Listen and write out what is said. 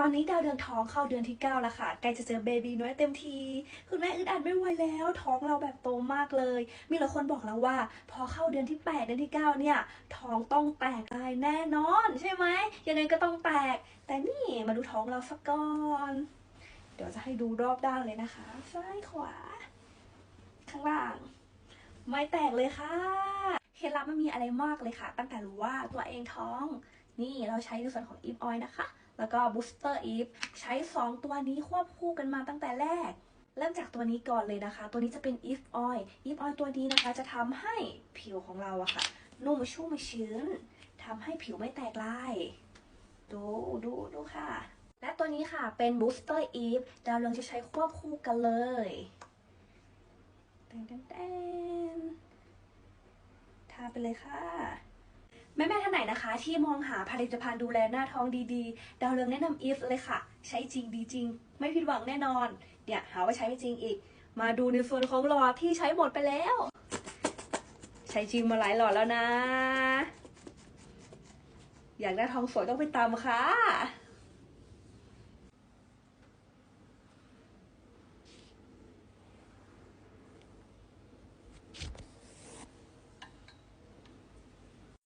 ตอนนี้ดาวเดือนท้องเข้าเดือนที่ 9 แล้วค่ะ ใกล้จะเจอเบบีน้อยเต็มที คุณแม่อึดอัดไม่ไหวแล้ว ท้องเราแบบโตมากเลย มีหลายคนบอกแล้วว่า พอเข้าเดือนที่ 8 เดือนที่ 9 เนี่ย ท้องต้องแตกลายแน่นอน ใช่ไหมยังไงก็ต้องแตก แต่นี่มาดูท้องเราสักก่อน เดี๋ยวจะให้ดูรอบด้านเลยนะคะ ซ้ายขวา ข้างล่าง ไม่แตกเลยค่ะ เคล็ดลับไม่มีอะไรมากเลยค่ะ ตั้งแต่รู้ว่าตัวเองท้อง นี่เราใช้ในส่วนของ Eve Oil นะคะ แล้วก็ Booster Eve ใช้ 2 ตัวนี้ควบคู่กันมาตั้งแต่แรก เริ่มจากตัวนี้ก่อนเลยนะคะ ตัวนี้จะเป็น Eve Oil Eve Oil ตัวนี้นะคะจะทำให้ผิวของเราอะค่ะ นุ่มชุ่มชื้นทำให้ผิวไม่แตกลาย ดูดูดูค่ะ และตัวนี้ค่ะเป็น Booster Eve ดาวเรืองจะใช้ควบคู่กันเลยแตนแตนแตนทาไปเลยค่ะ แม่ๆท่านไหนนะคะ ที่มองหาผลิตภัณฑ์ดูแลหน้าท้องดีๆ ดาวเรืองแนะนำอีฟเลยค่ะ ใช้จริงดีจริง ไม่ผิดหวังแน่นอน เนี่ยหาว่าใช้ไม่จริงอีก มาดูในส่วนของหลอดที่ใช้หมดไปแล้ว ใช้จริงมาหลายหลอดแล้วนะ อยากหน้าท้องสวยต้องไปตามค่ะ